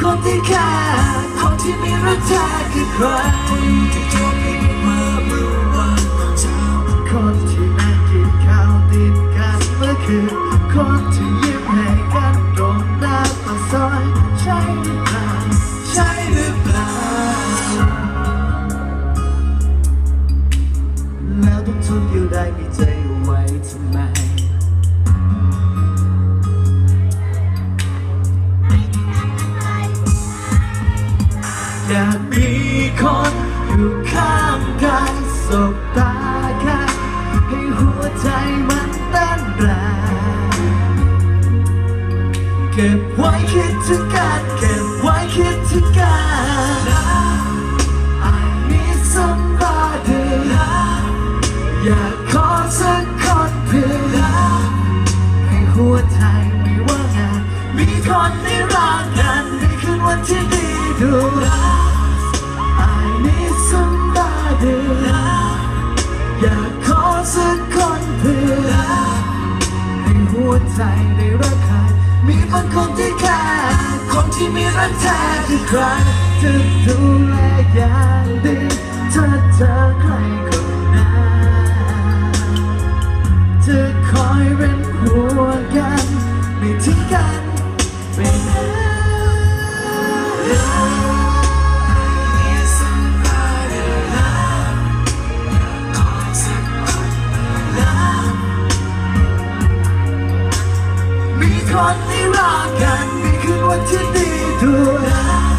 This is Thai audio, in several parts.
คนที่ค่าคนที่มีรักเธอคือใครคนที่นั่งกินข้าวติดกันเมื่อคืนคน ไว้คิดถึงกันเก็บไว้คิดถึงกัน I need somebody อยากขอสักคนเพื่อให้หัวใจไม่ว่างงานมีคนในรัากันในคืนวันที่ดีดู I need somebody อยากขอสักคนเพื่อให้หัวใจได้รักใครมีบางคนที่ คนที่มีรักแท้คือใครจะดูแลอย่างดีถ้าเธอใครคนนั้นจะคอยเป็นหัวกันไม่ทิ้งกันไปไหนคนที่รักกัน someone you need to love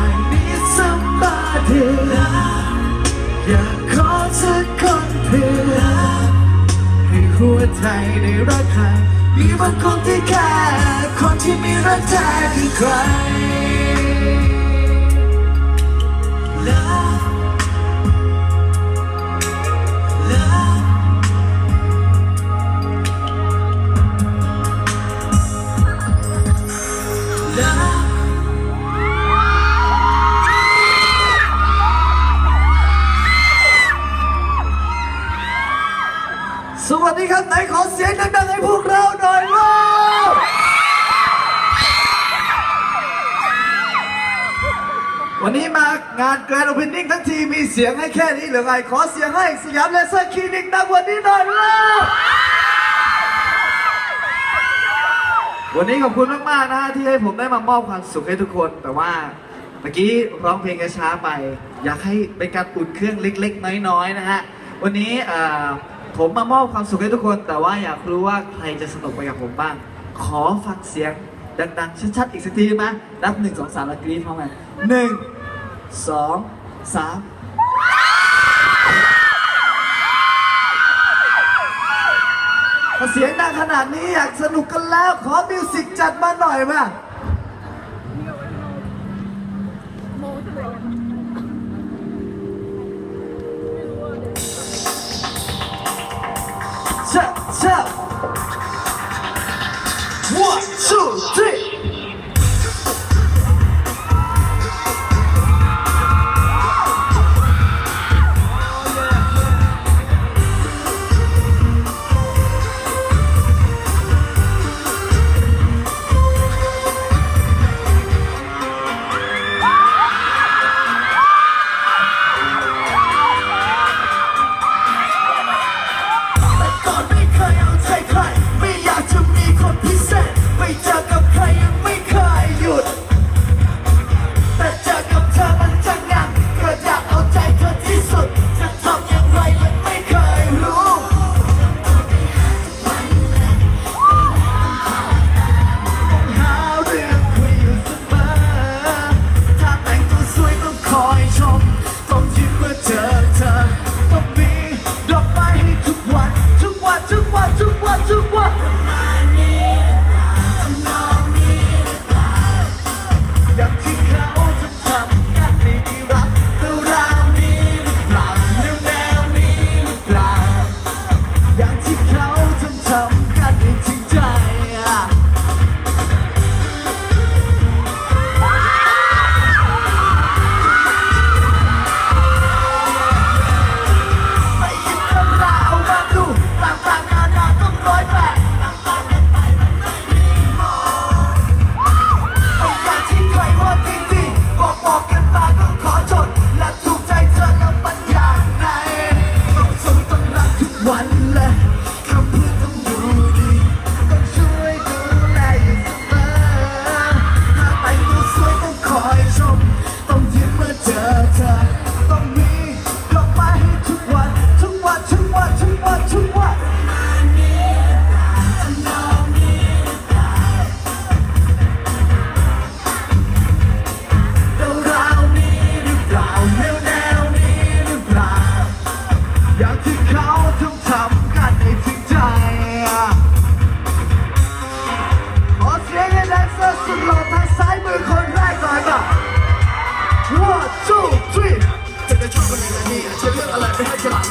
I need somebody love อยากขอสักคนเพื่อนให้หัวใจได้รักใครมีบางคนที่แค่คนที่มีรักแท้คือใคร love สียงดังๆให้พวกเราหน่อยว่าวันนี้มางานแกรนด์โอเพนนิ่งทั้งทีมีเสียงให้แค่นี้หรือไงขอเสียงให้สยามเลเซอร์คลินิกดังวันนี้หน่อยว่าวันนี้ขอบคุณมากๆนะฮะที่ให้ผมได้มามอบความสุขให้ทุกคน แต่ว่าเมื่อกี้ร้องเพลงช้าไป อยากให้เป็นการอุ่นเครื่องเล็ก ๆ น้อยๆนะฮะวันนี้เอ่อ ผมมามอบความสุขให้ทุกคน แต่ว่าอยากรู้ว่าใครจะสนุกไปกับผมบ้าง ขอฟังเสียงดังๆ ชัดๆ อีกสักทีได้ไหมนับหนึ่งสองสามแล้วกรี๊ดพร้อมกันหนึ่งสองสามเสียงดังขนาดนี้อยากสนุกกันแล้ว ขอมิวสิกจัดมาหน่อยมา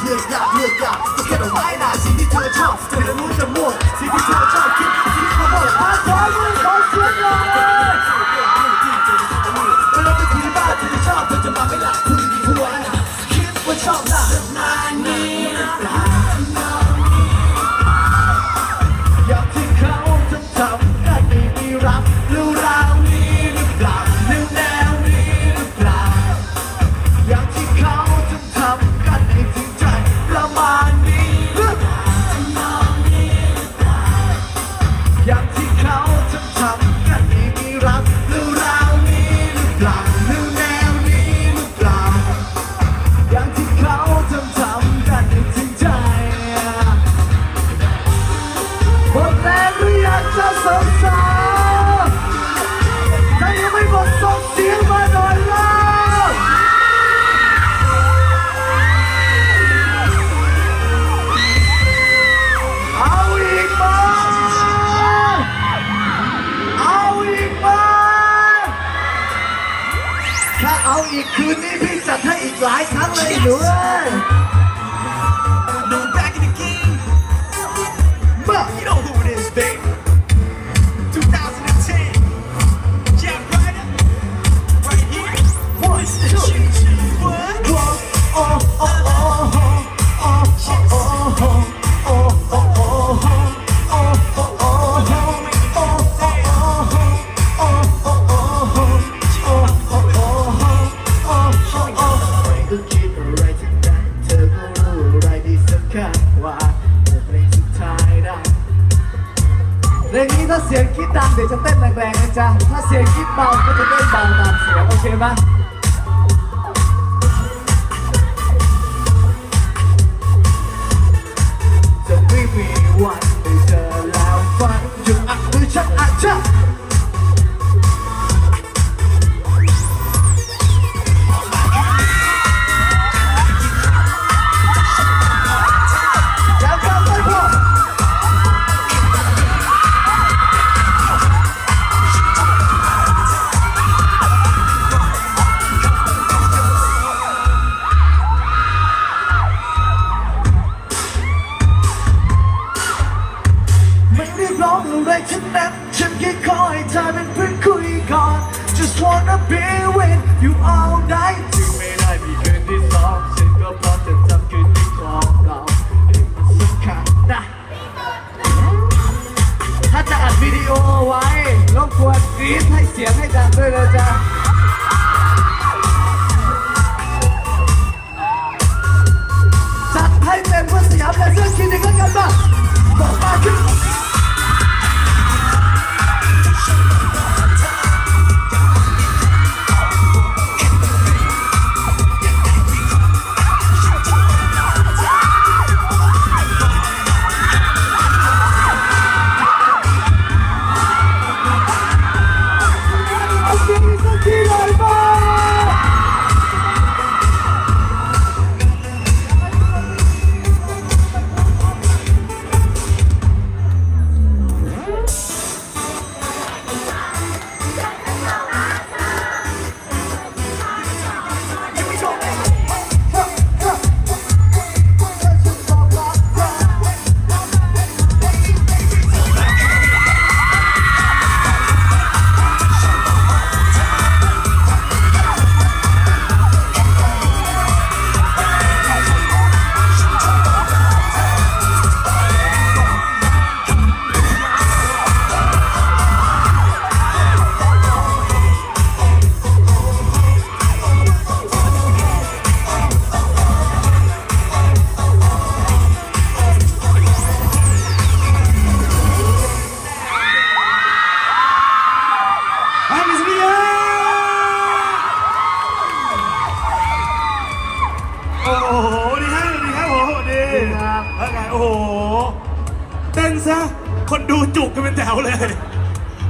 ไม่ให้ฉลาดเลือกยากเลือกยา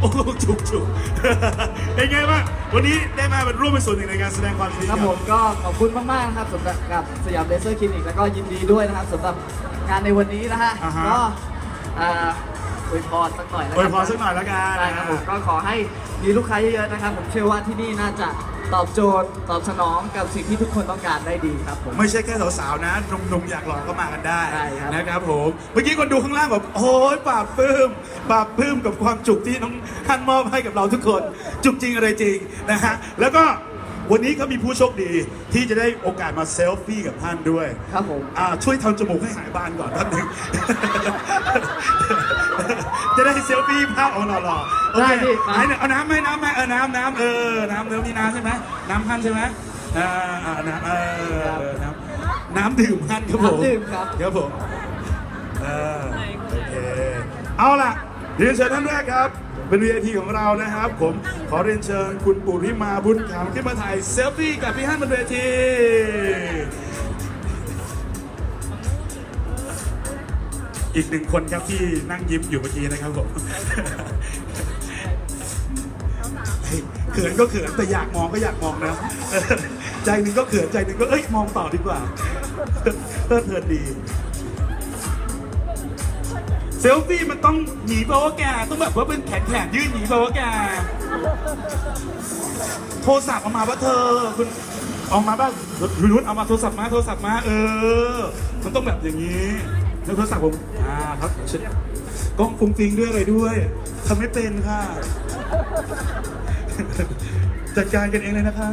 โอ้โหจุกจุกเป็นไงบ้างวันนี้ได้มาเป็นร่วมเป็นส่วนหนึ่งในการแสดงความคิดครับผมก็ขอบคุณมากๆนะครับสำหรับกับสยามเลเซอร์คลินิกแล้วก็ยินดีด้วยนะครับสำหรับงานในวันนี้นะฮะอ่าฮะก็อ่าอวยพรสักหน่อยแล้วโอ้กัยพอสักหน่อยแล้วกันใช่ครับผมก็ขอให้มีลูกค้าเยอะๆนะครับ ผมเชื่อว่าที่นี่น่าจะ ตอบโจทย์ตอบสนองกับสิ่งที่ทุกคนต้องการได้ดีครับผม ไม่ใช่แค่สาวๆนะหนุ่มๆอยากหล่อก็มากันได้ใช่ครับ นะครับผมเมื่อกี้คนดูข้างล่างแบบโอ้ยปราบปลื้มปราบปลื้มกับความจุกที่น้องท่านมอบให้กับเราทุกคน จุกจริงอะไรจริงนะฮะแล้วก็ วันนี้เขามีผู้โชคดีที่จะได้โอกาสมาเซลฟี่กับท่านด้วยครับผมอ่าช่วยทำจมูกให้หายบานก่อนแป๊บนึง จะได้เซลฟี่ภาพเอาหล่อๆโอได้เคพี่ไหนเนี่ยเอาน้ำไหมน้ำไหมเออน้ำน้ำเออน้ำเนื้อนี่น้ำใช่ไหมน้ำท่านใช่ไหมอ่าอ่าน้ำเออเออน้ำน้ำดื่มท่านครับผม น้ำดื่มครับ ครับผมเออโอเค เอาล่ะเรียนเชิญท่านแรกครับ เป็น VIP ของเรานะครับ ผมขอเรียนเชิญคุณปุริมาบุญขำขึ้นมาถ่ายเซลฟี่กับพี่ฮั่นบนเวทีอีกหนึ่งคนครับที่นั่งยิ้มอยู่เมื่อกี้นะครับผมเขินก็เขินแต่อยากมองก็อยากมองนะ ใจหนึ่งก็เขินใจหนึ่งก็เอ้ยมองต่อดีกว่าเพลิดเพลินดี เซลฟี่มันต้องหนีเปล่าวะแกต้องแบบว่าเป็นแขนแขนยื่นหนีเปล่าวะแกโทรศัพท์ออกมาว่าเธอคุณออกมาบ้างยูนุนเอามาโทรศัพท์มาโทรศัพท์มาเออ มันต้องแบบอย่างนี้แล้วโทรศัพท์ผมอ่าครับช็ดกล้องฟุ้งฟิงด้วยอะไรด้วยทำไม่เป็นค่ะ จัดการกันเองเลยนะคะ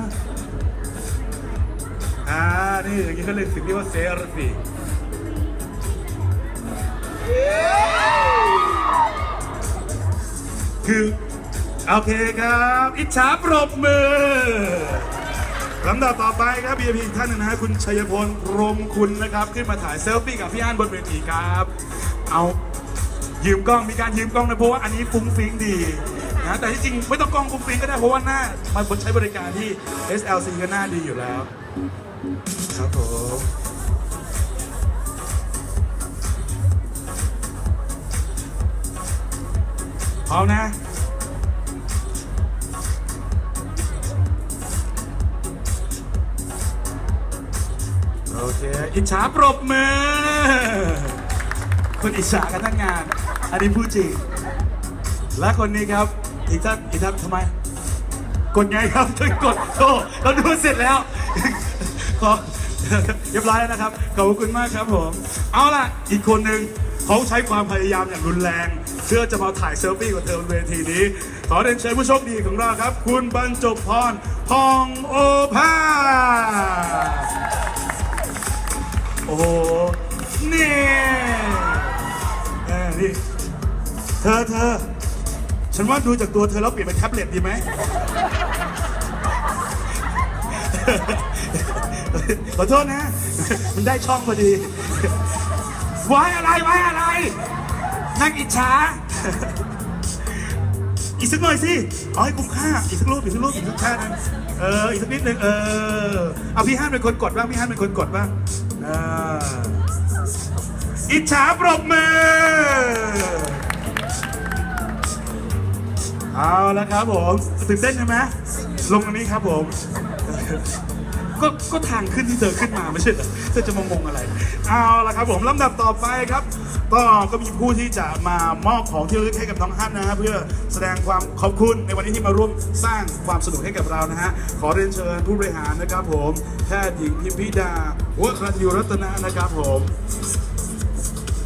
อ่า นี่อย่างนี้ก็เลยสิ่งที่ว่าเซรฟี คือ โอเคครับ อิจฉาปรบมือลำดับต่อไปครับ VIP อีท่านหนึงนะฮะคุณชัยพลพรมคุณนะครับ ขึ้นมาถ่ายเซลฟี่กับพี่อันบนเวทีครับ เอายืมกล้องมีการยืมกล้องนะเพราะว่าอันนี้ฟุ้งฟิ้งดีนะแต่ที่จริงไม่ต้องกล้องฟุ้งฟิ้งก็ได้เพราะว่าหน้ามันคนใช้บริการที่ SLC ก็หน้าดีอยู่แล้วครับผม พร้อมนะโอเค อิจฉาปรบมือ คนอิจฉากันทั้งงาน อันนี้พูดจริง และคนนี้ครับ อีกท่านอีกท่านทำไม กดไงครับช่วยกดโอ้เราดูเสร็จแล้ว ขอเรียบร้อยแล้วนะครับ ขอบคุณมากครับผม เอาล่ะ อีกคนหนึ่งเขาใช้ความพยายามอย่างรุนแรง เพื่อจะมาถ่ายเซลฟี่กับเธอบนเวทีนี้ ขอเรียนเชิญผู้โชคดีของเราครับ คุณบรรจบพรพองโอภาสโอ้โหนี่เออนี่เธอเธอฉันว่าดูจากตัวเธอแล้วเปลี่ยนเป็นแท็บเล็ตดีไหมขอโทษนะ มันได้ช่องพอดี ไว้อะไรไว้อะไรนั่งอิจฉา อีกสักหน่อยสิเอาให้คุ้มค่า อีกสักรูปอีกสักรูปอีกสักท่านึงเออ อีกสักนิดนึงเออ เอาพี่ฮั่นเป็นคนกดบ้าง พี่ฮั่นเป็นคนกดบ้างอออิจฉาปรบมือ เอาละครับผมตื่นเต้นใช่ไหมลงตรงนี้ครับผม ก็ก็ทางขึ้นที่เธอขึ้นมาไม่ใช่เหรอเธอจะมางงอะไร เอาละครับผมลำดับต่อไปครับก็ก็มีผู้ที่จะมามอบของที่ระลึกให้กับน้องฮันนะฮะเพื่อแสดงความขอบคุณในวันนี้ที่มาร่วมสร้างความสนุกให้กับเรานะฮะขอเรียนเชิญผู้บริหารนะครับผมแพทย์หญิงพิมพิดาวัชรยุรัตนะนะครับผม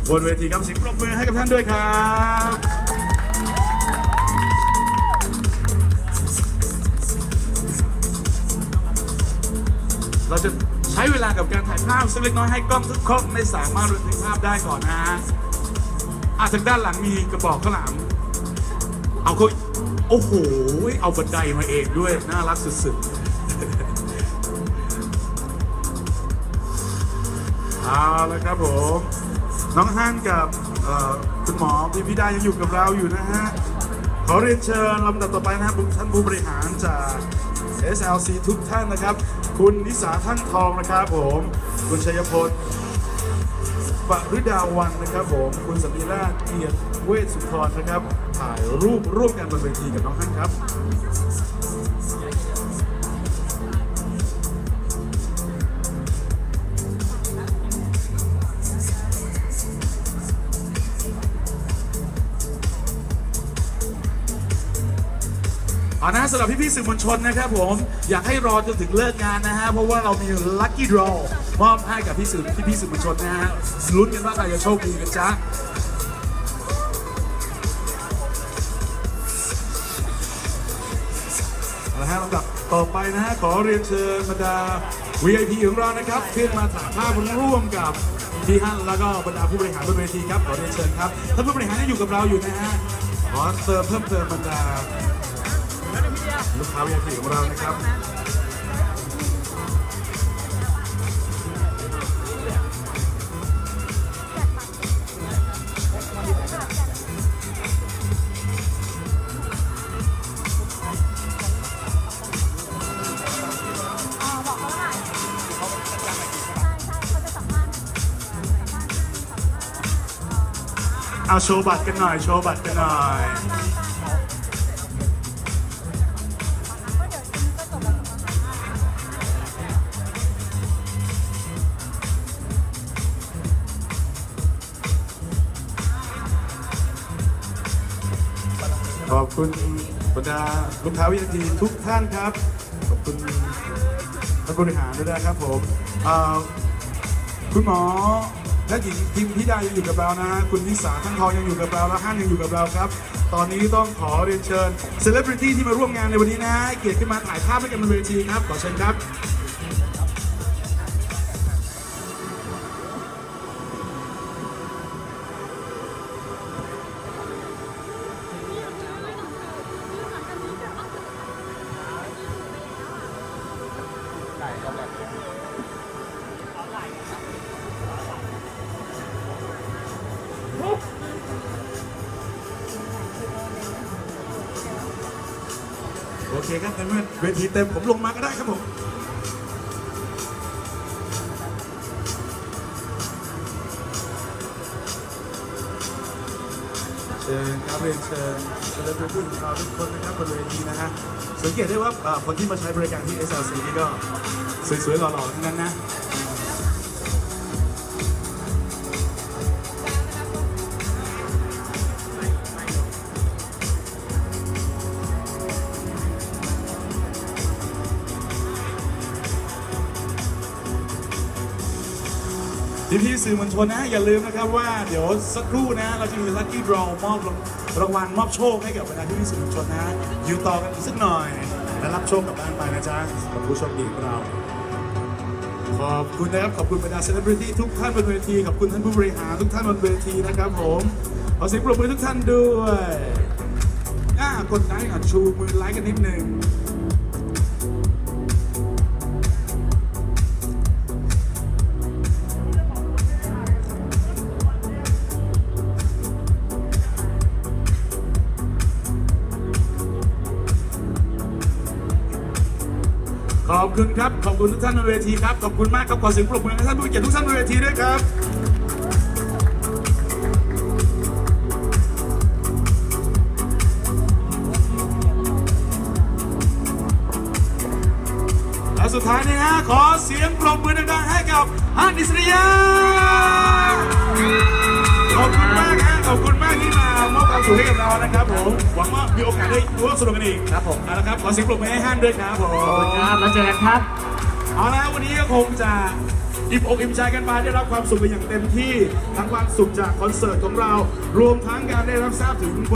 บนเวทีครับสิงปรบมือให้กับท่านด้วยครับ เราจะใช้เวลากับการถ่ายภาพสักเล็กน้อยให้กล้องทุกกล้องได้สามารถบันทึกภาพได้ก่อนนะฮะอะทางด้านหลังมีกระบอกข้าวหลาม เอาเขาโอ้โห เอาบันไดมาเองด้วย น่ารักสุดๆ เอาละครับผม น้องฮั่นกับคุณหมอพิมพิดายังอยู่กับเราอยู่นะฮะ ขอเรียนเชิญลำดับต่อไปนะครับท่านผู้บริหารจาก SLC ทุกท่านนะครับ คุณนิสาท่านทองนะครับผม คุณชัยพลปริดาวันนะครับผม คุณสันติราชเกียรติเวชสุนทรนะครับ ถ่ายรูปร่วมกันบนเวทีกับน้องท่านครับ เอานะสำหรับพี่ๆสื่อมวลชนนะครับผม อยากให้รอจนถึงเลิกงานนะฮะ เพราะว่าเรามีลัคกี้ดรอมอบให้กับพี่สื่อพี่ๆสื่อมวลชนนะฮะลุ้นกันว่าใครจะโชคดีกันจ๊ะเอาละฮะลำดับต่อไปนะฮะ ขอเรียนเชิญบรรดา VIP ของเรานะครับขึ้นมาถ่ายภาพร่วมกับพี่ฮั่นแล้วก็บรรดาผู้บริหารบนเวทีครับขอเรียนเชิญครับท่านผู้บริหารยังอยู่กับเราอยู่นะฮะขอเติมเพิ่มเติมบรรดา ลูกค้า VIP ของเรานะครับเอาโชว์บัตรกันหน่อย โชว์บัตรกันหน่อย คุณบรรดาลูกค้าวิทยทุกท่านครับ ขอบคุณท่านบริหารด้วยนะครับผมคุณหมอและหญิงพิมพิดายังอยู่กับเรานะคุณนิสาทั้งทองยังอยู่กับเราและห้านยังอยู่กับเราครับ ตอนนี้ต้องขอเรียนเชิญเซเลบริตี้ที่มาร่วมงานในวันนี้นะเกียรติขึ้นมาถ่ายภาพด้วยกันบนเวทีครับ ขอเชิญครับ โอเคครับในเมื่อเวทีเต็มผมลงมาก็ได้ครับผมเชิญครับเรียนเชิญเซเลบริตี้ของเราทุกคนนะครับบนเวทีนะฮะสังเกตได้ว่าคนที่มาใช้บริการที่ SLC นี่ก็สวยๆหล่อๆทั้งนั้นนะ พี่พี่ๆสื่อมวลชนนะอย่าลืมนะครับว่าเดี๋ยวสักครู่นะเราจะมีลัคกี้ดรอมอบรางวัลมอบโชคให้กับบรรดาพี่พี่ๆสื่อมวลชนนะอยู่ต่อกันอีกสักหน่อย และรับโชคกลับบ้านไปนะจ๊ะกับผู้โชคดีของเรา ขอบคุณนะครับขอบคุณบรรดาเซเลบริตี้ทุกท่านบนเวทีขอบคุณท่านผู้บริหารทุกท่านบนเวทีนะครับผมขอเสียงปรบมือทุกท่านด้วยอ่ากดไลค์ก่อนชูมือไลค์กันนิดหนึ่ง อบคุณครับ ขอบคุณทุกท่านบนเวทีครับ ขอบคุณมากครับ ขอเสียงปรบมือให้ท่านผู้เกียรติทุกท่านบนเวทีด้วยครับและสุดท้ายนี้ฮะ ขอเสียงปรบมือดังๆให้กับฮันอิสริยาขอบคุณมากฮะ ขอบคุณมากที่มา มอบความสุขให้กับเรานะครับผมหวังว่ามีโอกาสได้ร่วมสนุกกันอีกครับผมเอาละครับขอเสียงปรบมือให้ฮันด้วยครับผมขอบคุณครับแล้วเจอกันครับเอาละวันนี้ก็คงจะอิ่มอกอิ่มใจกันมาได้รับความสุขไปอย่างเต็มที่ทั้งความสุขจากคอนเสิร์ตของเรา รวมทั้งการได้รับทราบถึง